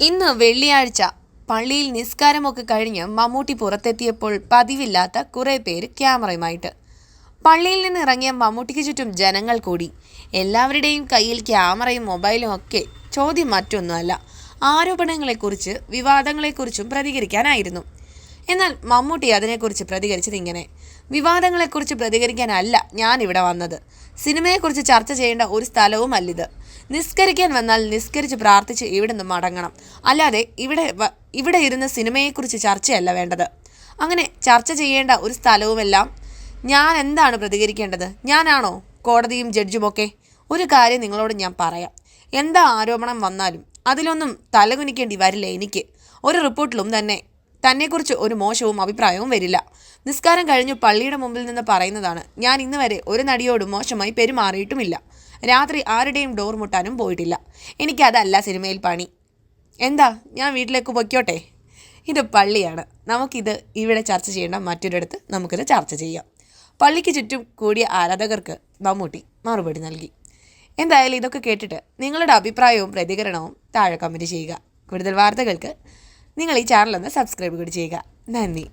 ഇന്ന് വെള്ളിയാഴ്ച പള്ളിയിൽ നിസ്കാരമൊക്കെ കഴിഞ്ഞ് മമ്മൂട്ടി പുറത്തെത്തിയപ്പോൾ പതിവില്ലാത്ത കുറേ പേര് ക്യാമറയുമായിട്ട്. പള്ളിയിൽ നിന്ന് ഇറങ്ങിയ മമ്മൂട്ടിക്ക് ചുറ്റും ജനങ്ങൾ കൂടി. എല്ലാവരുടെയും കയ്യിൽ ക്യാമറയും മൊബൈലും ഒക്കെ. ചോദ്യം മറ്റൊന്നുമല്ല. ആരോപണങ്ങളെക്കുറിച്ച് വിവാദങ്ങളെക്കുറിച്ചും പ്രതികരിക്കാനായിരുന്നു. എന്നാൽ മമ്മൂട്ടി അതിനെക്കുറിച്ച് പ്രതികരിച്ചത് ഇങ്ങനെ. വിവാദങ്ങളെക്കുറിച്ച് പ്രതികരിക്കാനല്ല ഞാൻ ഇവിടെ വന്നത്. സിനിമയെക്കുറിച്ച് ചർച്ച ചെയ്യേണ്ട ഒരു സ്ഥലവുമല്ലിത്. നിസ്കരിക്കാൻ വന്നാൽ നിസ്കരിച്ച് പ്രാർത്ഥിച്ച് ഇവിടെ നിന്ന് മടങ്ങണം. അല്ലാതെ ഇവിടെ ഇവിടെ ഇരുന്ന് സിനിമയെക്കുറിച്ച് ചർച്ചയല്ല വേണ്ടത്. അങ്ങനെ ചർച്ച ചെയ്യേണ്ട ഒരു സ്ഥലവുമെല്ലാം ഞാൻ എന്താണ് പ്രതികരിക്കേണ്ടത്? ഞാനാണോ കോടതിയും ജഡ്ജുമൊക്കെ ഒരു കാര്യം നിങ്ങളോട് ഞാൻ പറയാം. എന്താ ആരോപണം വന്നാലും അതിലൊന്നും തലകുനിക്കേണ്ടി വരില്ല എനിക്ക്. ഒരു റിപ്പോർട്ടിലും തന്നെ തന്നെക്കുറിച്ച് ഒരു മോശവും അഭിപ്രായവും വരില്ല. നിസ്കാരം കഴിഞ്ഞു പള്ളിയുടെ മുമ്പിൽ നിന്ന് പറയുന്നതാണ് ഞാൻ ഇന്ന് വരെ ഒരു നടിയോടും മോശമായി പെരുമാറിയിട്ടുമില്ല. രാത്രി ആരുടെയും ഡോർ മുട്ടാനും പോയിട്ടില്ല. എനിക്കതല്ല സിനിമയിൽ പണി. എന്താ? ഞാൻ വീട്ടിലേക്ക് പൊയ്ക്കോട്ടെ? ഇത് പള്ളിയാണ്. നമുക്കിത് ഇവിടെ ചർച്ച ചെയ്യേണ്ട മറ്റൊരിടത്ത് നമുക്കിത് ചർച്ച ചെയ്യാം. പള്ളിക്ക് ചുറ്റും കൂടിയ ആരാധകർക്ക് മമ്മൂട്ടി മറുപടി നൽകി. എന്തായാലും ഇതൊക്കെ കേട്ടിട്ട് നിങ്ങളുടെ അഭിപ്രായവും പ്രതികരണവും താഴെ കമന്റ് ചെയ്യുക. കൂടുതൽ വാർത്തകൾക്ക് നിങ്ങൾ ഈ ചാനലൊന്ന് സബ്സ്ക്രൈബ് കൂടി ചെയ്യുക. നന്ദി.